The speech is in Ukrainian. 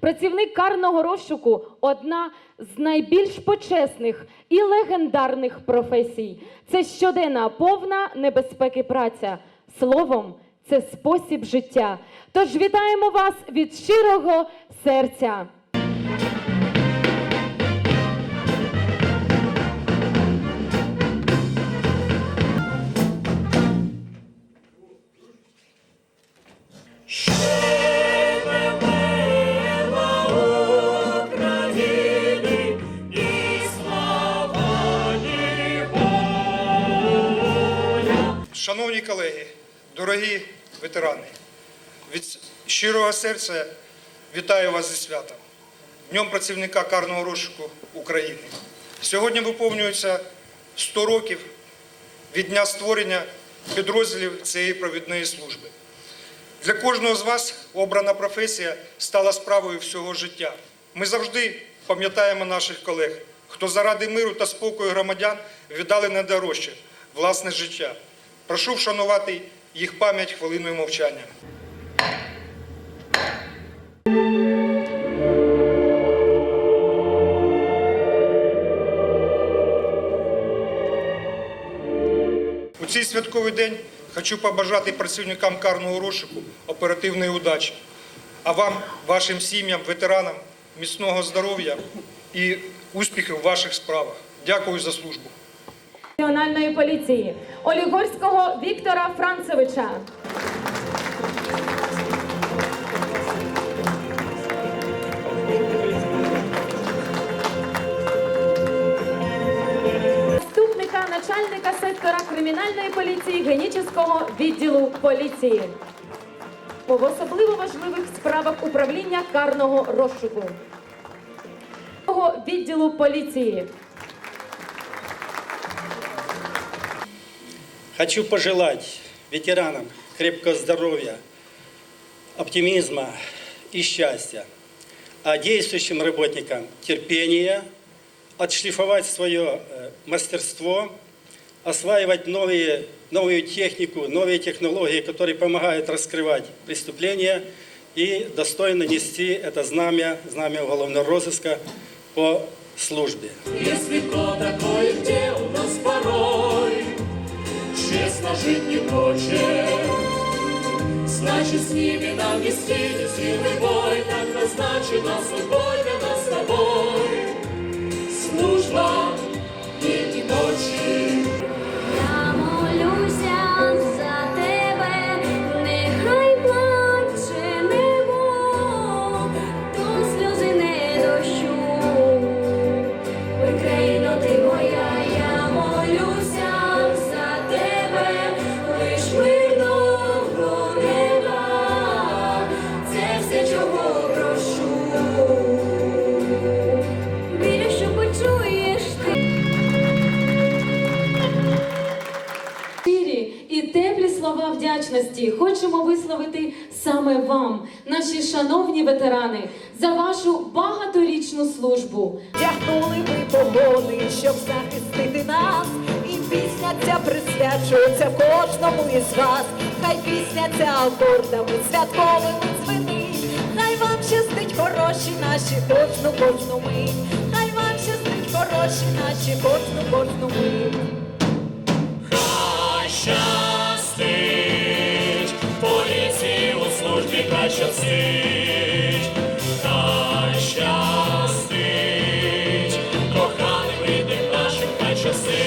Працівник карного розшуку одна з найбільш почесних і легендарних професій. Це щоденна повна небезпеки праця. Словом, це спосіб життя. Тож вітаємо вас від щирого серця. Колеги, дорогі ветерани, від щирого серця вітаю вас зі святом, Днем працівника карного розшуку України. Сьогодні виповнюється 100 років від дня створення підрозділів цієї провідної служби. Для кожного з вас обрана професія стала справою всього життя. Ми завжди пам'ятаємо наших колег, хто заради миру та спокою громадян віддали найдорожче власне життя. Прошу вшанувати їх пам'ять хвилиною мовчання. У цей святковий день хочу побажати працівникам карного розшуку оперативної удачі, а вам, вашим сім'ям, ветеранам, міцного здоров'я і успіхів у ваших справах. Дякую за службу. Національної поліції Олігорського Віктора Францевича. Заступника начальника сектора кримінальної поліції Генічеського відділу поліції. В особливо важливих справах управління карного розшуку. Відділу поліції. Хочу пожелать ветеранам крепкого здоровья, оптимизма и счастья, а действующим работникам терпения, отшлифовать свое э, мастерство, осваивать новые, новую технику, новые технологии, которые помогают раскрывать преступления и достойно нести это знамя, знамя уголовного розыска по службе. Если кто такой, где у нас порой Честно жить не хочет Значит, с ними нам вести несилый бой Так назначена судьбой для нас с тобой слова вдячності хочемо висловити саме вам, наші шановні ветерани, за вашу багаторічну службу. Тягнули ви погони, щоб захистити нас, і пісня ця присвячується кожному із вас. Хай пісня ця акордами святковими дзвенить, хай вам щастить хороші наші кожну кожну мить, хай щастить, хай щастить, коханий рідним наші хай щастить.